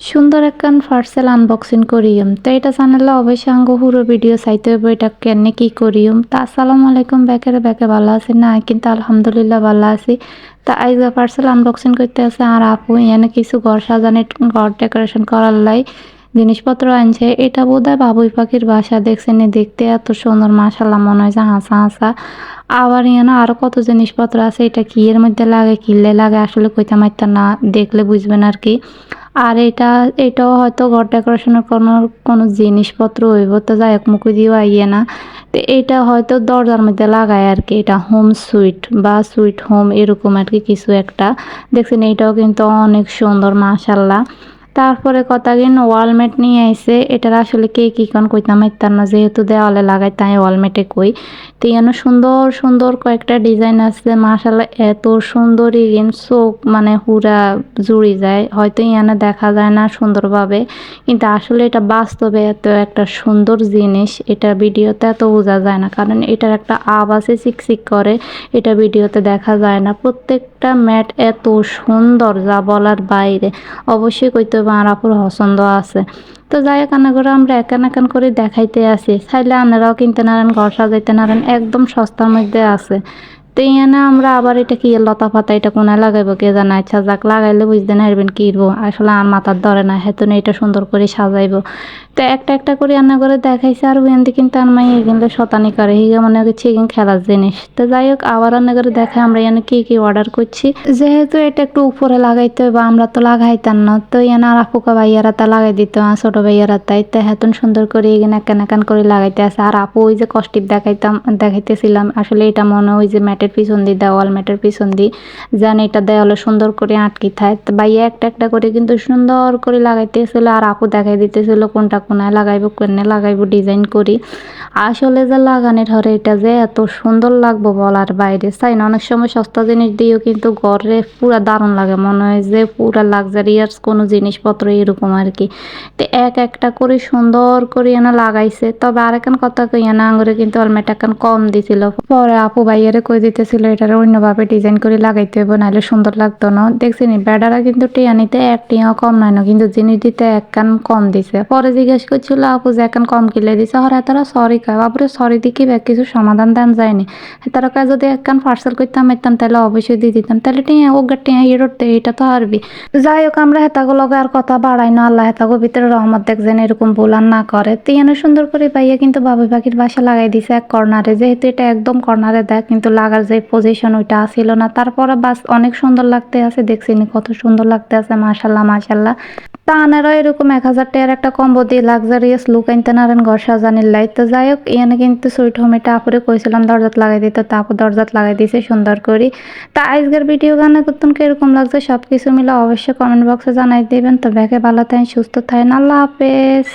সুন্দর একখান parcel unboxing করিম তো এটা চ্যানেলে অবশ্যই আঙ্গ হুরো ভিডিও চাইতে হবে এটা কেনে কি করিম তা আসসালামু আলাইকুম ব্যাকের ব্যাকে ভালো আছি না? কিন্তু আলহামদুলিল্লাহ ভালো আছি। তা আইজা পার্সেল আনবক্সিং করতে আছে, আর আপু, এনে কিছু ঘর সাজানি, ঘর ডেকোরেশন করার লাই জিনিসপত্র আনছে। এটা বোধহয় বাবুই পাখির বাসা, দেখছেন দেখতে এত সুন্দর মাশাল্লাহ মনে হয় যে হাসা হাসা। আবার এখানে আরও কত জিনিসপত্র আছে, এটা কি এর মধ্যে লাগে কিনলে লাগে, আসলে কইতে মাইতে না, দেখলে বুঝবেন আর কি। আর এটা, এটাও হয়তো ঘর ডেকোরেশনের কোনো কোনো জিনিসপত্র হইব, তো যাই হোক মুখে দিয়েও আইয়ে না। তো এটা হয়তো দরজার মধ্যে লাগায় আর কি, এটা হোম সুইট বা সুইট হোম এরকম আর কি কিছু একটা। দেখছেন, এটাও কিন্তু অনেক সুন্দর, মাশাল্লাহ। তারপরে কথা গিন ওয়ালমেট নিয়ে আইসে এটার আসলে কে কি কন কইতাম ইত্যার না, যেহেতু দেওয়ালে লাগাই তাই ওয়ালমেটে কই। তো ইয়ানো সুন্দর সুন্দর কয়েকটা ডিজাইন আছে মার্শাল্লাহ এত সুন্দর ইগেন চোখ মানে হুরা জুড়ি যায়। হয়তো ইয়ানে দেখা যায় না সুন্দরভাবে, কিন্তু আসলে এটা বাস্তবে এত একটা সুন্দর জিনিস, এটা ভিডিওতে এত বোঝা যায় না। কারণ এটার একটা আওয়াজে চিকচিক করে, এটা ভিডিওতে দেখা যায় না। প্রত্যেকটা ম্যাট এত সুন্দর যা বলার বাইরে। অবশ্যই কইতে আর আপুর পছন্দ আছে। তো যাই করে আমরা একান একান করে দেখাইতে আসি। চাইলে আনারাও কিনতে নারেন, ঘর সাজাইতে নারেন, একদম সস্তার মধ্যে আছে। তো এনে আমরা আবার এটা কি লতা পাতা, এটা কোনায় লাগাইবো কে জানা? আচ্ছা যাক, লাগাইলে বুঝতে না পারবেন কি আসলে আর মাথার ধরে না হেতনে এটা সুন্দর করে সাজাইবো। তো একটা একটা করে রান্না করে দেখাইছে, আর ওখান কিন্তু আর মাই এগুলো শতানি করে। হিগে মনে হচ্ছে এখানে খেলার জিনিস। তো যাই হোক, আবার রান্না করে দেখাই, আমরা এখানে কি কি অর্ডার করছি। যেহেতু এটা একটু উপরে লাগাইতে হবে আমরা তো লাগাইতাম না। তো এখানে আর আপুকা ভাইয়ারা তা লাগাই দিত, আর ছোট ভাইয়ারা তাই। তো হেতন সুন্দর করে এখানে একান একান করে লাগাইতে আছে। আর আপু ওই যে কষ্টিপ দেখাইতাম, দেখাইতেছিলাম। আসলে এটা মনে ওই যে ম্যাটের পিছন দিয়ে, দেওয়াল ম্যাটের পিছন দিয়ে, যেন এটা দেওয়ালে সুন্দর করে আটকি থাকে। ভাইয়া একটা একটা করে কিন্তু সুন্দর করে লাগাইতেছিল আর আপু দেখাই দিতেছিল কোনটা কোনায় লাগাইবো, কেনে লাগাইবো ডিজাইন করি। আসলে যে লাগানোর হরে এটা যে এত সুন্দর লাগবো বলার বাইরে চাই না? অনেক সময় সস্তা জিনিস দিয়েও কিন্তু ঘরে পুরা দারুণ লাগে, মনে হয় যে পুরা লাক্সারিয়াস কোনো জিনিসপত্র এরকম আর কি। তো এক একটা করে সুন্দর করে এনে লাগাইছে, তবে আরেকান কথা কই এনে আঙুরে কিন্তু অলমেট এখন কম দিছিল। পরে আপু ভাইয়ারে কই দিতেছিল এটার অন্যভাবে ডিজাইন করে লাগাইতে হবে নাহলে সুন্দর লাগতো না। দেখছি নি বেডারা কিন্তু টিয়ানিতে এক টিয়াও কম নয় না, কিন্তু জিনিস দিতে এক কান কম দিছে। পরে জিজ্ঞেস করছিল, আপু, যে এখন কম কিলে দিছে? হরে তারা, সরি কয়। বাবুরে সরি দিকে কিছু সমাধান দেন যায়নি। তারা কয়, যদি একখান পার্সেল করতাম এতাম তাহলে অবশ্যই দিয়ে দিতাম। তাহলে টিয়া ও টিয়া ইয়ে এটা তো হারবি। যাই হোক, আমরা হেতাগো লগে আর কথা বাড়াই না, আল্লাহ হেতাগো ভিতরে রহমত দেখছেন এরকম ভুল আর না করে। তিয়ানো সুন্দর করে পাইয়া কিন্তু বাবু পাখির বাসা লাগাই দিছে এক কর্নারে যেহেতু এটা একদম কর্নারে দেয় কিন্তু লাগার যে পজিশন ওইটা আসিল না। তারপরে বাস অনেক সুন্দর লাগতে আছে দেখছিনি কত সুন্দর লাগতে আছে, মাশাল্লাহ মাশাল্লাহ। তা আনারা এরকম এক হাজার টাকার একটা কম্বো দিয়ে লাক্সারিয়াস লুক আনতে নারেন ঘর সাজানির লাই তো যাই হোক এখানে কিন্তু সুইট হোম এটা আপুরে কইছিলাম, দরজাত লাগাই দিতে, তা আপু দরজাত লাগাই দিয়েছে সুন্দর করে। তা আজকের ভিডিও গানে করতেন কীরকম লাগছে সব কিছু মিলে অবশ্যই কমেন্ট বক্সে জানাই দিবেন। তো ব্যাগে ভালো থাকেন, সুস্থ থাকেন, আল্লাহ হাফেজ।